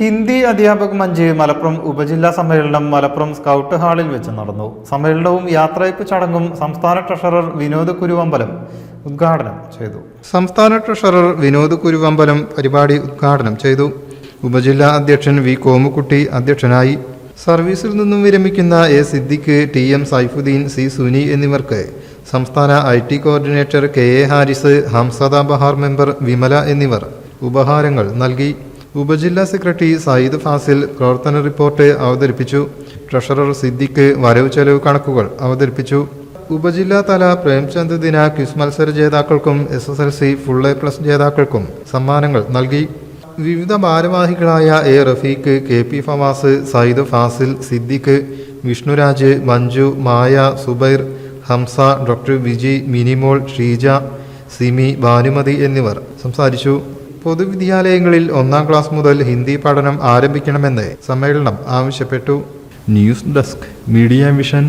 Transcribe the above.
ഹിന്ദി അധ്യാപക മഞ്ച് മലപ്പുറം ഉപജില്ലാ സമ്മേളനം മലപ്പുറം സ്കൗട്ട് ഹാളിൽ വെച്ച് നടന്നു. സമ്മേളനവും യാത്രയപ്പ് ചടങ്ങും സംസ്ഥാന ട്രഷറർ വിനോദ് കുരുവമ്പലം ഉദ്ഘാടനം ചെയ്തു. സംസ്ഥാന ട്രഷറർ വിനോദ് കുരുവമ്പലം പരിപാടി ഉദ്ഘാടനം ചെയ്തു. ഉപജില്ലാ അധ്യക്ഷൻ വി കോമുക്കുട്ടി അധ്യക്ഷനായി. സർവീസിൽ നിന്നും വിരമിക്കുന്ന A Siddique T M Saifuddin C Suni എന്നിവർക്ക് സംസ്ഥാന I T coordinator K A Haris Hamsada Bahar member Vimala എന്നിവർ ഉപഹാരങ്ങൾ നൽകി. ഉപജില്ലാ സെക്രട്ടറി സയ്യിദ് ഫാസിൽ പ്രവർത്തന റിപ്പോർട്ട് അവതരിപ്പിച്ചു. ട്രഷറർ സിദ്ദിഖ് വരവ് ചെലവ് കണക്കുകൾ അവതരിപ്പിച്ചു. ഉപജില്ലാ തല പ്രേംചന്ദ് ദിന ക്വിസ് മത്സര ജേതാക്കൾക്കും S S L C full A plus ജേതാക്കൾക്കും സമ്മാനങ്ങൾ നൽകി. വിവിധ ഭാരവാഹികളായ A Rafeeq K P Fawaz Sayyid Fazil Siddique Vishnuraj Manju Maya Subair Hamza doctor Viji Minimol Sheeja Simi Bhanumathi എന്നിവർ സംസാരിച്ചു. പൊതുവിദ്യാലയങ്ങളിൽ ഒന്നാം ക്ലാസ് മുതൽ ഹിന്ദി പഠനം ആരംഭിക്കണമെന്ന് സമ്മേളനം ആവശ്യപ്പെട്ടു. News desk media vision